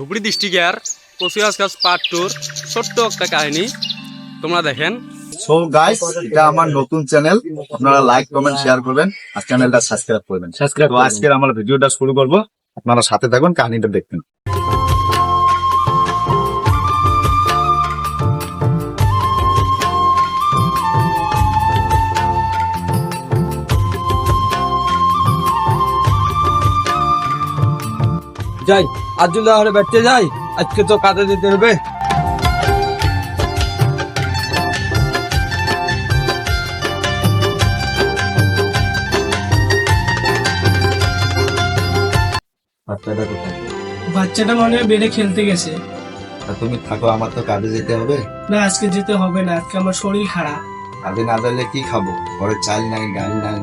ধুবড়ি ডিস্ট্রিক্টের কচুয়াজ গাছ পার্ট টুর ছোট্ট একটা কাহিনী। তোমরা দেখেন। সো গাইস এটা আমার নতুন চ্যানেল আপনারা লাইক কমেন্ট শেয়ার করবেন আর চ্যানেলটা সাবস্ক্রাইব করবেন। সাবস্ক্রাইব তো আজকের আমার ভিডিওটা শুরু করব। আপনারা সাথে থাকুন কাহিনীটা দেখবেন। যাই আজুল্লাহ হলে বেড়তে যাই আজকে তো কাজে যেতে হবে। বাচ্চাটা কোথায়? বাচ্চাটা মনে হয় বেড়ে খেলতে গেছে। তা তুমি থাকো আমার তো কাজে যেতে হবে। না আজকে যেতে হবে না আজকে আমার শরীর খারাপ। কাজে না দিলে কি খাব? ঘরে চাল নাই ডাল নাই।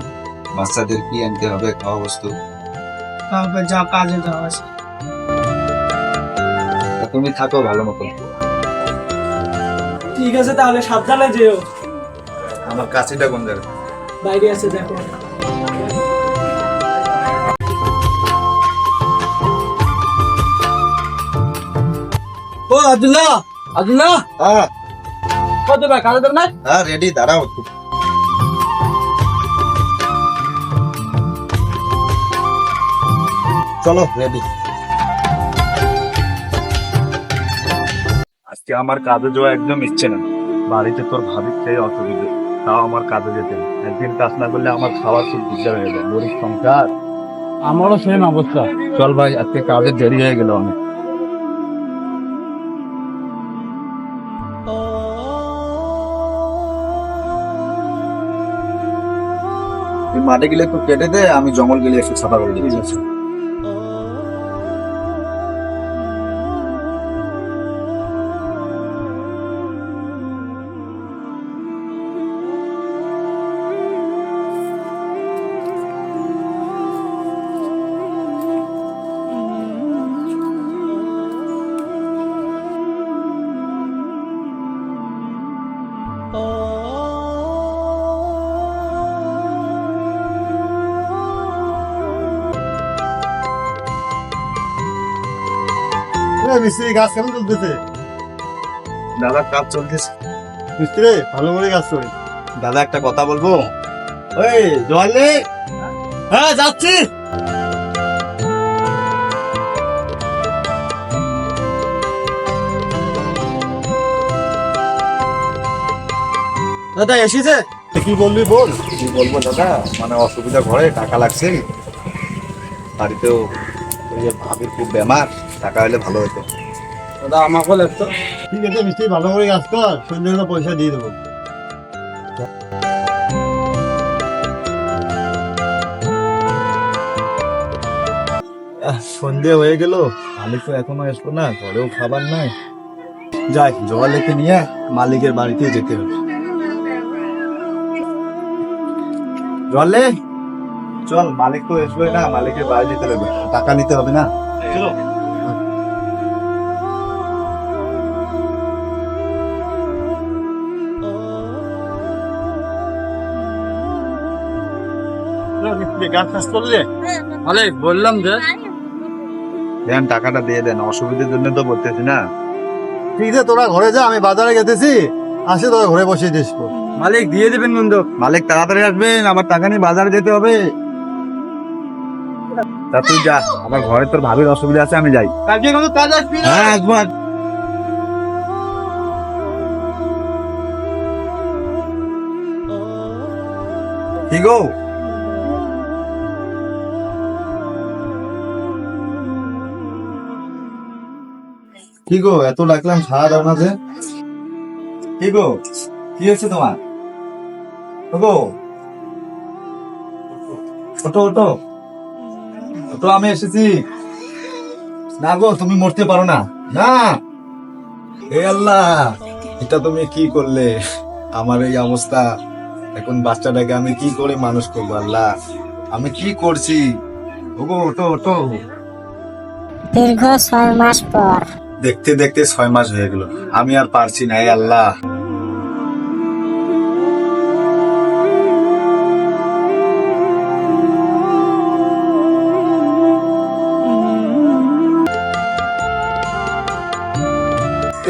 বাচ্চাদের কি আনতে হবে? খাওয়া বস্তু। তারপর যা কাজে যাওয়া আছে। তুমি থাকো ভালো মতো ঠিক আছে তাহলে সাবধানে যেও। আমার কাছেটা কোন জায়গায়? বাইরে আছে দেখো। ও আব্দুল্লাহ! আব্দুল্লাহ! হ্যাঁ। কত ভাই কাজে দেবে না হ্যাঁ রেডি দাঁড়াও। চলো রেডি আজকে আমার কাজে যাওয়া একদম ইচ্ছে না। বাড়িতে তোর ভাবির খেয়ে অসুবিধে তাও আমার কাজে যেতে একদিন কাজ না করলে আমার খাওয়ার খুব দিকদার হয়ে যায়। গরিব সংসার? আমারও সেম অবস্থা। চল ভাই আজকে কাজের দেরি হয়ে গেল অনেক। তুই মাঠে গেলে একটু কেটে দে আমি জঙ্গল গেলে একটু সাফা করে দিচ্ছি। মিস্ত্রি গাছ কেমন চলতেছে? দাদা কাজ চলতেছে। মিস্ত্রি ভালো করে কাজ দাদা একটা কথা বলব? ওই হ্যাঁ যাচ্ছি। দাদা এসেছে? কি বলবি বল? কি বলব দাদা? মানে অসুবিধা ঘরে টাকা লাগছে বাড়িতেও যে ভাবির খুব বেমার টাকা হলে ভালো হতো। দাদা আমাকেও লাগতো। ঠিক আছে মিস্ত্রি ভালো করে কাজ কর সন্ধ্যে হলে পয়সা দিয়ে দেবো। সন্ধে হয়ে গেল মালিক তো এখনও আসব না ঘরেও খাবার নাই। যাই জল জগালেকে নিয়ে মালিকের বাড়িতে যেতে হবে। জলে চল মালিক তো আসবে না মালিকের বাড়ি যেতে হবে। টাকা নিতে হবে না? চলো। করলে আরে বললাম যে। দেন টাকাটা দিয়ে দেন অসুবিধার জন্য তো বলতেছি না। ঠিক আছে তোরা ঘরে যা আমি বাজারে গেতেছি। আসে তোরা ঘরে বসে দিস। মালিক দিয়ে দেবেন বন্ধু। মালিক তাড়াতাড়ি আসবেন আমার টাকা নিয়ে বাজারে যেতে হবে। তা তুই যা আমার ঘরে তোর ভাবির অসুবিধা আছে আমি যাই। কালকে কোনো কাজ আসবি না হ্যাঁ একবার। কি গো? কি গো এত ডাকলাম সারা দাও না যে কি গো কি হয়েছে তোমার? গো ওটো ওটো ওটো আমি এসেছি। না গো তুমি মরতে পারো না। না। হে আল্লাহ এটা তুমি কি করলে? আমার এই অবস্থা। এখন বাচ্চাটাকে আমি কি করে মানুষ করব আল্লাহ? আমি কি করছি? ওগো ওটো ওটো দীর্ঘ ছয় মাস পর। দেখতে দেখতে ছয় মাস হয়ে গেল। আমি আর পারছি না হে আল্লাহ।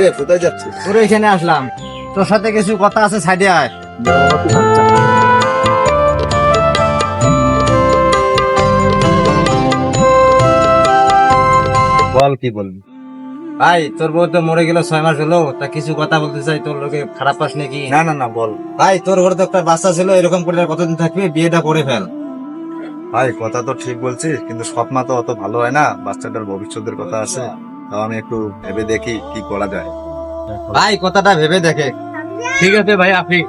এ কোথায় যাচ্ছিস? তোর এখানে আসলাম। তোর সাথে কিছু কথা আছে সাইডে আয়। বল কি বলবি? ভাই তোর বউ তো মরে গেল ছয় মাস হলো তা কিছু কথা বলতে চাই তোর লোকে খারাপ পাস নাকি? না না না বল। ভাই তোর ঘরে তো একটা বাচ্চা ছিল এরকম করে কতদিন থাকবি? বিয়েটা করে ফেল। ভাই কথা তো ঠিক বলছিস কিন্তু মা তো অত ভালো হয় না। বাচ্চাটার ভবিষ্যতের কথা আছে। তাও আমি একটু ভেবে দেখি কি করা যায়। ভাই কথাটা ভেবে দেখে। ঠিক আছে ভাই আপনি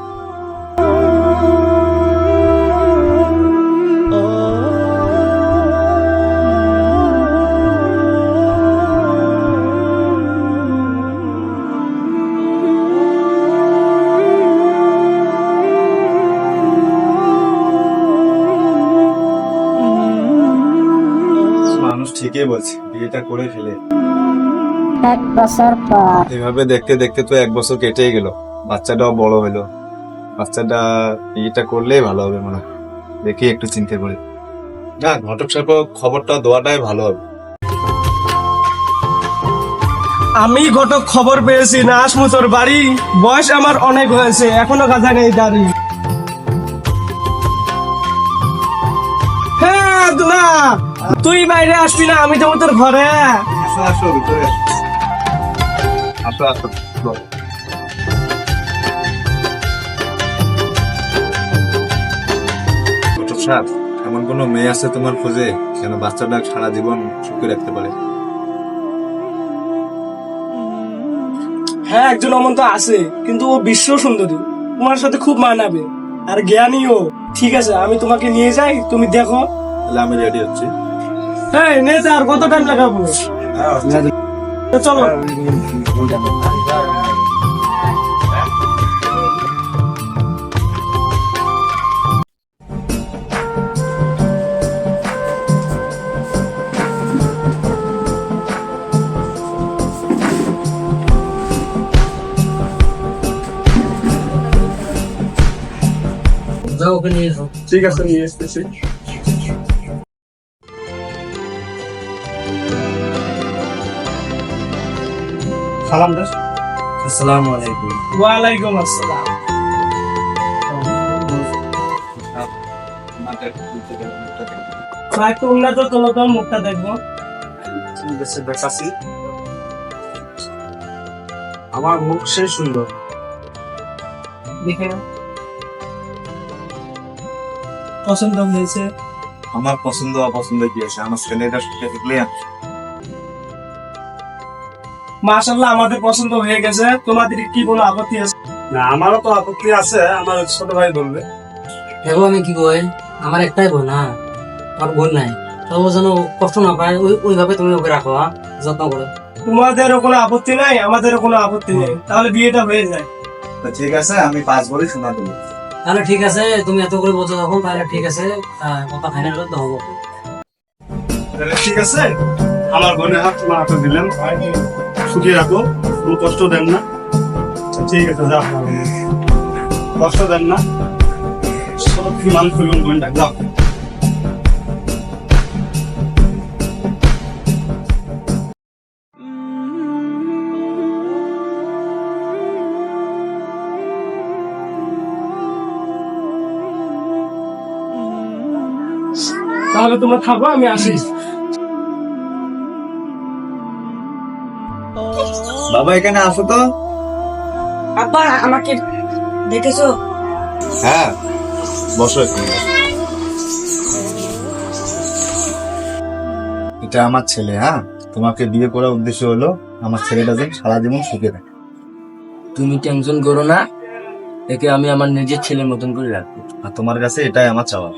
মানুষ ঠিকই বলছে বিয়েটা করে ফেলে। এক বছর পর। এভাবে দেখতে দেখতে তো এক বছর কেটেই গেল। বাচ্চাটাও বড় হলো। বাচ্চাটা বিয়েটা করলেই ভালো হবে মনে হয়। দেখি একটু চিন্তা করে। না ঘটক সাহেব খবরটা দেওয়াটাই ভালো হবে। আমি ঘটক খবর পেয়েছি না আসমু তোর বাড়ি। বয়স আমার অনেক হয়েছে এখনও গাধা নেই দাড়ি। হ্যাঁ দুলা তুই বাইরে আসবি না আমি যাব তোর ঘরে। আসো আসো ভিতরে আসো। আসো আসো ঘটক সাহেব এমন কোনো মেয়ে আছে তোমার খোঁজে যেন বাচ্চাটা সারা জীবন সুখে রাখতে পারে? হ্যাঁ একজন অমন তো আছে কিন্তু ও বিশ্ব সুন্দরী। তোমার সাথে খুব মানাবে। আর জ্ঞানীও। ঠিক আছে আমি তোমাকে নিয়ে যাই তুমি দেখো। তাহলে আমি রেডি হচ্ছি। হ্যাঁ নে আর কত টাইম লাগাবো? তো চলো যাও ওকে নিয়ে যাও ঠিক আছে নিয়ে এসতেছি সালাম দাস আসসালামু আলাইকুম। ওয়ালাইকুম আসসালাম। একটু উন্নত তোলো তো মুখটা দেখব। আমার মুখ সে সুন্দর। দেখে। পছন্দ হয়েছে? আমার পছন্দ অপছন্দ কি আছে? আমার ছেলেটা সুখে থাকলে মাশাল্লাহ আমাদের পছন্দ হয়ে গেছে। তোমাদের কি কোনো আপত্তি আছে? না আমারও তো আপত্তি আছে আমার ছোট ভাই বলবে। এগো আমি কি কই আমার একটাই বোন না আর বোন নাই। তবু যেন কষ্ট না পায় ওই ওইভাবে তুমি ওকে রাখো হ্যাঁ? যত্ন করো। তোমাদেরও কোনো আপত্তি নাই আমাদেরও কোনো আপত্তি নেই। তাহলে বিয়েটা হয়ে যায়। তো ঠিক আছে আমি পাঁচ বলে শোনা দেবো। তাহলে ঠিক আছে তুমি এত করে বলছো তখন তাহলে ঠিক আছে কথা ফাইনাল করতে হব। তাহলে ঠিক আছে আমার বোনের হাত তোমার হাতে দিলেন সুখী রাখো। কোনো কষ্ট দেন না। ঠিক আছে যাও কষ্ট দেন না। সব মানুষ করবেন বোনটা যাও তাহলে তোমরা থাকো, আমি আসি। বাবা এখানে আসো তো? আব্বা আমাকে দেখেছ? হ্যাঁ বসো এখানে। এটা আমার ছেলে হ্যাঁ? তোমাকে বিয়ে করার উদ্দেশ্য হলো আমার ছেলেটা যেন সারা জীবন সুখে থাকে। তুমি টেনশন করো না একে আমি আমার নিজের ছেলের মতন করে রাখব। আর তোমার কাছে এটাই আমার চাওয়া।